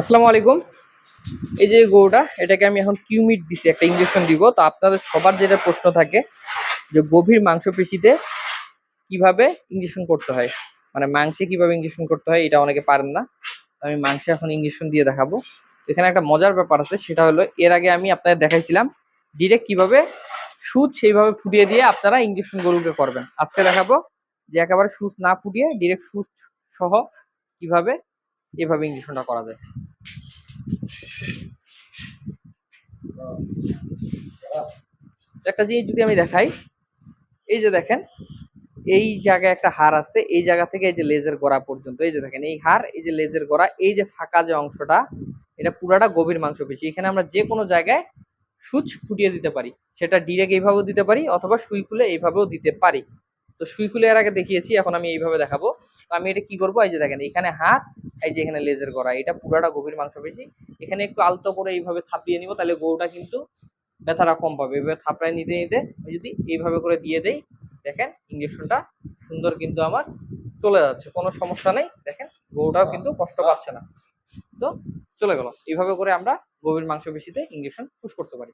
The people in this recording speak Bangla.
আসসালামু আলাইকুম। এই যে গরুটা, এটাকে আমি এখন কিউমিট দিছি, একটা ইঞ্জেকশন দিব। তো আপনাদের সবার যেটা প্রশ্ন থাকে, যে গভীর মাংসপেশিতে কীভাবে ইঞ্জেকশন করতে হয়? মানে মাংসে কীভাবে ইঞ্জেকশন করতে হয়, এটা অনেকে পারেন না। আমি মাংসে এখন ইঞ্জেকশন দিয়ে দেখাবো। এখানে একটা মজার ব্যাপার আছে, সেটা হলো, এর আগে আমি আপনাদের দেখাইছিলাম ডিরেক্ট কীভাবে সুচ সেইভাবে ফুটিয়ে দিয়ে আপনারা ইঞ্জেকশন গরুকে করবেন। আজকে দেখাবো যে একেবারে সুচ না ফুটিয়ে ডিরেক্ট সুচ সহ কীভাবে এভাবে ইঞ্জেকশনটা করা যায়। একটা জিনিস যদি আমি দেখাই, এই যে দেখেন, এই জায়গায় একটা হার আছে, এই জায়গা থেকে এই যে লেজের গোড়া পর্যন্ত, এই যে দেখেন, এই হার, এই যে লেজের গোড়া, এই যে ফাঁকা যে অংশটা, এটা পুরাটা গভীর মাংস মাংসপেশি এখানে আমরা যে কোনো জায়গায় সুচ ফুটিয়ে দিতে পারি। সেটা ডিরেক্ট এইভাবেও দিতে পারি, অথবা সুই খুলে এইভাবেও দিতে পারি। তো সুই খুলে আগে দেখিয়েছি, এখন আমি এইভাবে দেখাবো। তো আমি এটা কি করব? এই যে দেখেন এখানে হাত, এই যে এখানে লেজের গোড়া। এটা পুরাটা গভীর মাংসপেশি এখানে একটু আলতো করে এইভাবে থাপিয়ে নিব, তাহলে গরুটা কিন্তু ব্যথাটা কম পাবে। এভাবে থাপড়ায় নিতে নিতে যদি এইভাবে করে দিয়ে দেই, দেখেন ইঞ্জেকশনটা সুন্দর কিন্তু আমার চলে যাচ্ছে, কোনো সমস্যা নেই। দেখেন, গরুটাও কিন্তু কষ্ট পাচ্ছে না। তো চলে গেল। এইভাবে করে আমরা গভীর মাংসপেশিতে ইঞ্জেকশন পুশ করতে পারি।